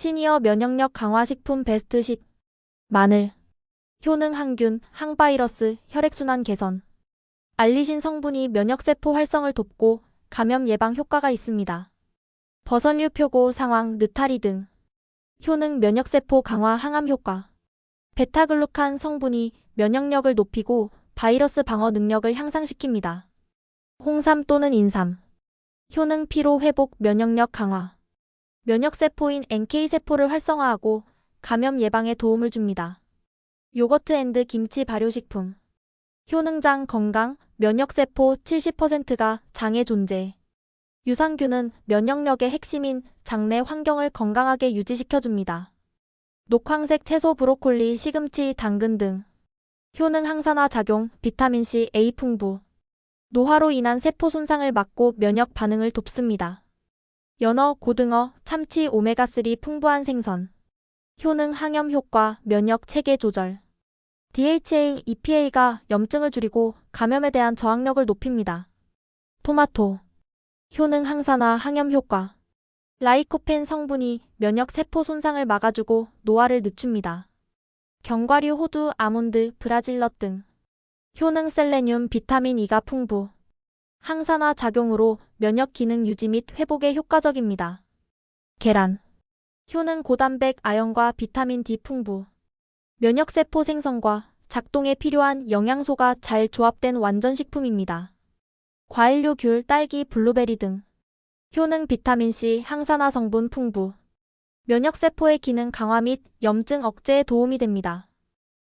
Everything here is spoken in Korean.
시니어 면역력 강화 식품 베스트 10 마늘. 효능 항균, 항바이러스, 혈액순환 개선. 알리신 성분이 면역세포 활성을 돕고 감염 예방 효과가 있습니다. 버섯류 표고 상황, 느타리 등. 효능 면역세포 강화 항암 효과. 베타글루칸 성분이 면역력을 높이고 바이러스 방어 능력을 향상시킵니다. 홍삼 또는 인삼. 효능 피로 회복 면역력 강화 면역세포인 NK세포를 활성화하고 감염 예방에 도움을 줍니다. 요거트 앤드 김치 발효식품 효능장 건강 면역세포 70%가 장에 존재 유산균은 면역력의 핵심인 장내 환경을 건강하게 유지시켜줍니다. 녹황색 채소 브로콜리 시금치 당근 등 효능 항산화 작용 비타민C A 풍부 노화로 인한 세포 손상을 막고 면역 반응을 돕습니다. 연어, 고등어, 참치 오메가3 풍부한 생선. 효능 항염 효과, 면역 체계 조절. DHA, EPA가 염증을 줄이고 감염에 대한 저항력을 높입니다. 토마토. 효능 항산화 항염 효과. 라이코펜 성분이 면역 세포 손상을 막아주고 노화를 늦춥니다. 견과류 호두, 아몬드, 브라질넛 등. 효능 셀레늄, 비타민 E가 풍부. 항산화 작용으로 면역 기능 유지 및 회복에 효과적입니다. 계란. 효능 고단백 아연과 비타민 D 풍부. 면역세포 생성과 작동에 필요한 영양소가 잘 조합된 완전식품입니다. 과일류 귤, 딸기, 블루베리 등. 효능 비타민C 항산화 성분 풍부. 면역세포의 기능 강화 및 염증 억제에 도움이 됩니다.